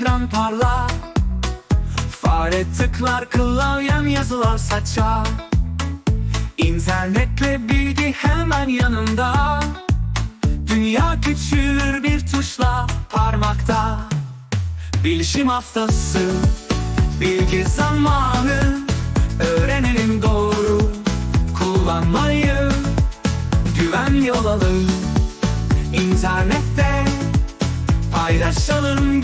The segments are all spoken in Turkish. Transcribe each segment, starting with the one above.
Ekran parlar. Fare tıklar klavyen yazılar saçar İnternetle bilgi hemen yanında Dünya küçülür bir tuşla parmakta. Bilişim haftası Bilgi zamanı. Öğrenelim doğru Kullanmayı. Güven yol alın İnternette. Paylaşalım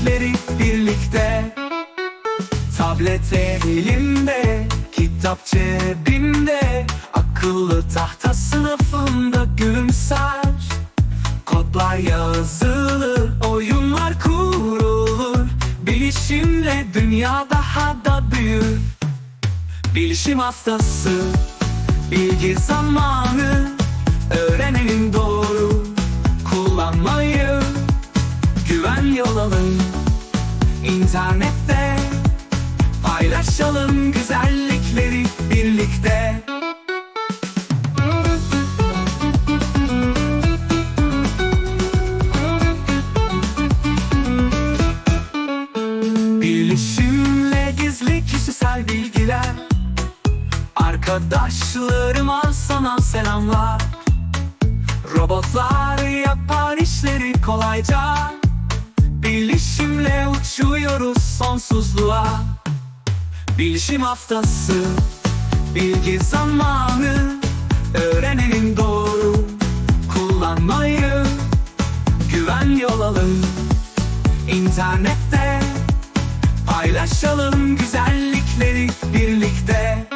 güzellikleri birlikte. Tablet elimde, kitap cebimde. Akıllı tahta sınıfında gülümser. Kodlar yazılır, oyunlar kurulur. Bilişimle dünya daha da büyür. Bilişim haftası, bilgi zamanı. Öğrenelim internette. Paylaşalım güzellikleri birlikte. Bilişimle gizli kişisel bilgiler. Arkadaşlarıma sana selamlar. Robotlar yapar işleri kolayca. Bilişimle Uçuyoruz sonsuzluğa. Bilişim haftası Bilgi zamanı Öğrenelim doğru Kullanmayı Güven yol alın. İnternette Paylaşalım güzellikleri birlikte.